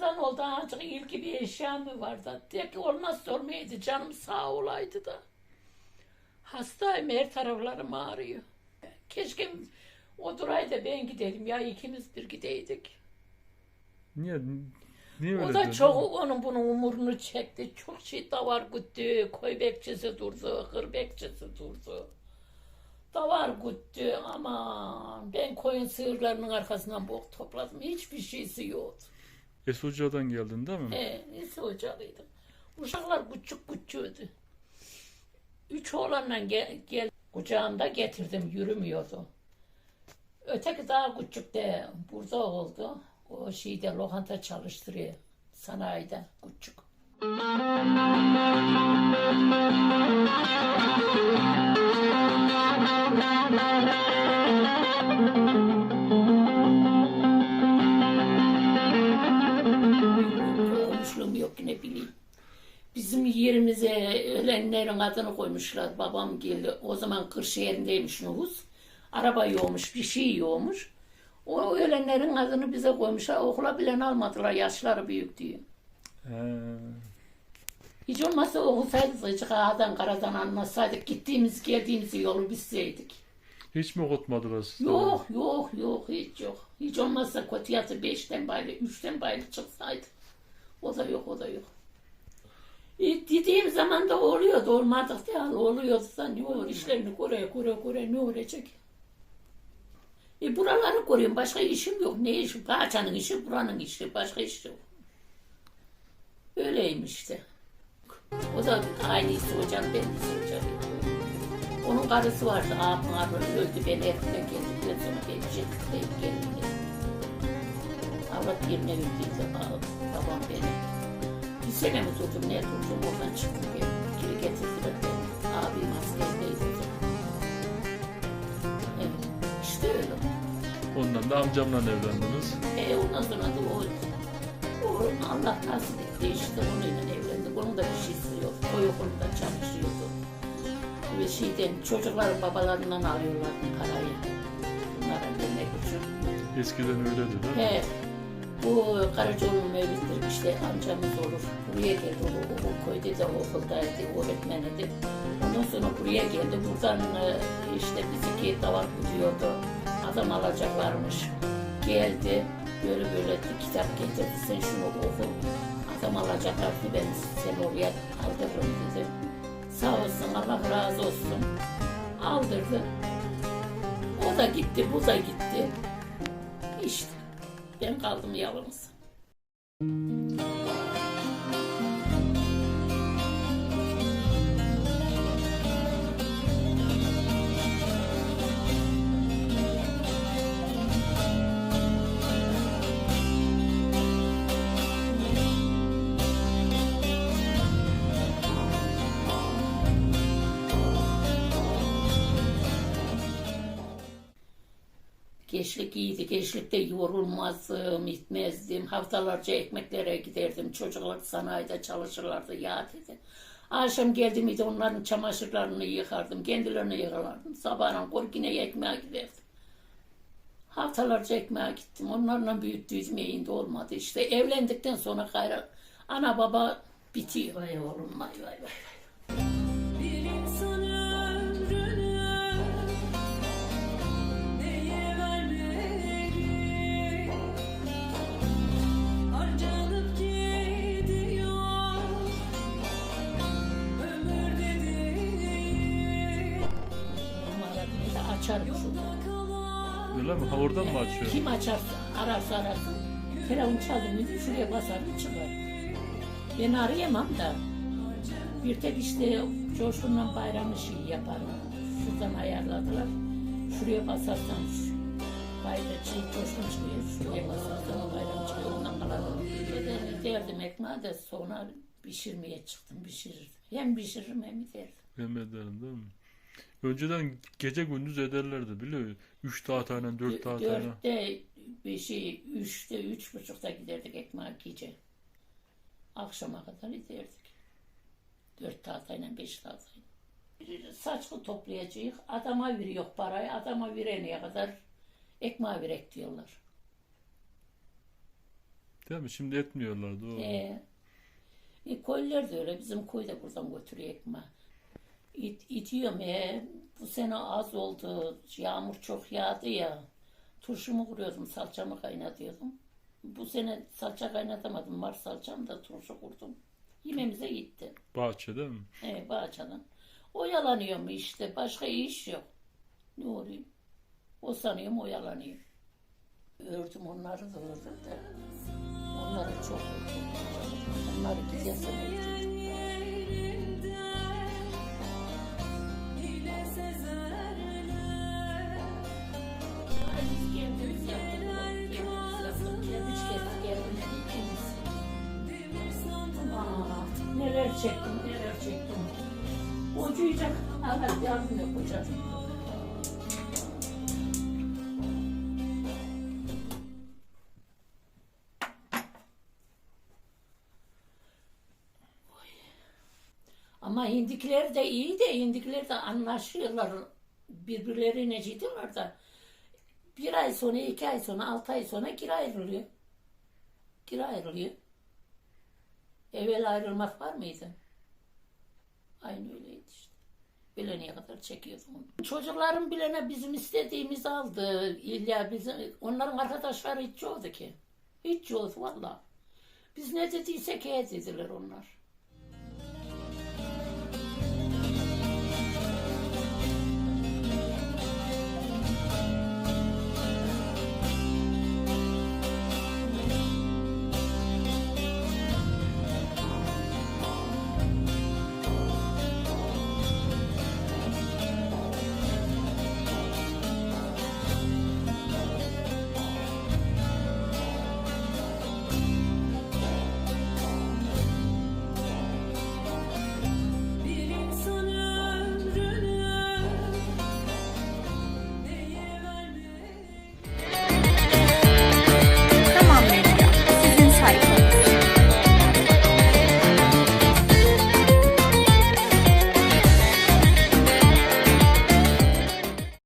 Ramazan oldu ancak ilgi bir eşya mı vardı? Diye ki olmaz sormayaydı canım sağ olaydı da. Hastayım her taraflarım ağrıyor. Keşke o duraydı ben gidelim ya ikimiz bir gideydik. Niye? Niye öyle O da diyorsun? çok onun bunun umurunu çekti. Çok şey davar güttü. Koy bekçisi durdu. Hır bekçisi durdu. Davar güttü ama ben koyun sığırlarının arkasından bok topladım. Hiçbir şeysi yoktu. Esoca'dan geldin değil mi? E, neyse ocağıydı. Uşaklar küçük küçüğüydü. Üç oğlanla gel, gel kucağımda getirdim yürümüyordu. Öteki daha küçük de burada oldu. O şeyde lokanta çalıştırıyor. Sanayide küçük. Olmuşluğum yerimize ölenlerin adını koymuşlar. Babam geldi. O zaman Kırşehir'indeymiş nüfus. Araba yoğmuş, bir şey yoğmuş. O ölenlerin adını bize koymuşlar. Okula bilen almadılar. Yaşları büyük diye. He. Hiç olmazsa okusaydık, azıcık ağadan karadan anlasaydık, gittiğimiz geldiğimiz yolu bilseydik. Hiç mi okutmadılar sizi? Yok, yok, yok, hiç yok. Hiç olmazsa kötü yatı beşten baylı, üçten baylı çıksaydı. O da yok, o da yok. E, dediğim zaman da oluyordu, olmadık değil, oluyordu da ne olur işlerini göre, göre, göre ne olacak? E buraları görüyorum, başka işim yok. Ne işim? Bahçenin işi, buranın işi, başka iş yok. Öyleymiş işte. O da aynısı hocam, ben de hocam. Onun karısı vardı, abim abim öldü, ben erkekten geldikten sonra ben ceketleyip geldim. Avrat yerine öldüydü ba- babam beni. Bir sene mi durdum, ne durdum, oradan çıktım geldim. Geri getirdiler beni. Abim askerdeydi o zaman. Evet, işte öyle. Ondan da amcamla evlendiniz. E ondan sonra da o Oğlum Allah nasip etti işte onunla evlendik. Onun da bir şeysi yok. O okulda çalışıyordu. Ve şeyden çocukların babalarından alıyorlardı parayı. Bunlara vermek için. Eskiden öyleydi değil mi? He, bu Karacaoğlu'nun mevlütleri işte amcamız olur. Buraya geldi. O, o, köyde de okuldaydı, öğretmeniydi. Ondan sonra buraya geldi. Buradan e, işte bizi davar gidiyordu. Adam alacaklarmış. Geldi. Böyle böyle kitap getirdi. Sen şunu oku. Adam alacaklar ki ben seni oraya aldırırım dedi. Sağ olsun Allah razı olsun. Aldırdı. O da gitti, bu da gitti. İşte ben kaldım yalnız. Gençlik iyiydi. Gençlikte yorulmazdım, gitmezdim. Haftalarca ekmeklere giderdim. Çocuklar sanayide çalışırlardı ya dedi. Akşam geldi miydi onların çamaşırlarını yıkardım. Kendilerini yıkarlardım. Sabahın korkine ekmeğe giderdim. Haftalarca ekmeğe gittim. Onlarla büyüttüydüm yayında olmadı. İşte evlendikten sonra gayrı ana baba bitiyor. Vay oğlum vay vay vay. Açarım şurada. Öyle mi? Ha oradan mı açıyor? Kim açarsa, ararsa arasın. Telefon mıydı şuraya basar çıkar. Ben arayamam da. Bir tek işte Coşkun'la bayramı şey yaparım. Şuradan ayarladılar. Şuraya basarsan şu bayram şey Coşkun çıkıyor. Şuraya basarsan bayram çıkıyor. Ondan kalalım. Derdim, derdim ekmeği de sonra pişirmeye çıktım. Pişirirdim. Hem pişiririm hem derdim. Yemeden değil mi? Önceden gece gündüz ederlerdi biliyor musun? Üç tahtayla, dört tahtayla. Dörtte, beşi, üçte, üç buçukta giderdik ekmeği gece. Akşama kadar giderdik. Dört tahtayla, beş tahtayla. Saçlı toplayacağız. Adama veriyor parayı. Adama verene kadar ekmeği verek diyorlar. Değil mi? Şimdi etmiyorlar doğru. Ee, e, koylar da öyle. Bizim koy da buradan götürüyor ekmeği. İt, itiyorum e, bu sene az oldu. Yağmur çok yağdı ya. Turşumu kuruyordum, salçamı kaynatıyordum. Bu sene salça kaynatamadım. Var salçam da turşu kurdum. Yemeğimize gitti. Bahçede mi? He, bahçeden. Oyalanıyorum işte. Başka iş yok. Ne olayım? O sanıyorum oyalanıyor. Ördüm onları da ördüm de. Onları çok ördüm. Onları gidesem çektim, neler çektim. Ucuyacak. Allah yardım. Oy. Ama hindikiler de iyi de hindikiler de anlaşıyorlar. Birbirlerine ciddiler da. Bir ay sonra, iki ay sonra, altı ay sonra geri ayrılıyor. Geri ayrılıyor. Evvel ayrılmak var mıydı? Aynı öyleydi işte. Bilene kadar çekiyordum onu. Çocukların bilene bizim istediğimizi aldı. İlla bizim, onların arkadaşları hiç yoktu ki. Hiç yoktu valla. Biz ne dediysek he dediler onlar.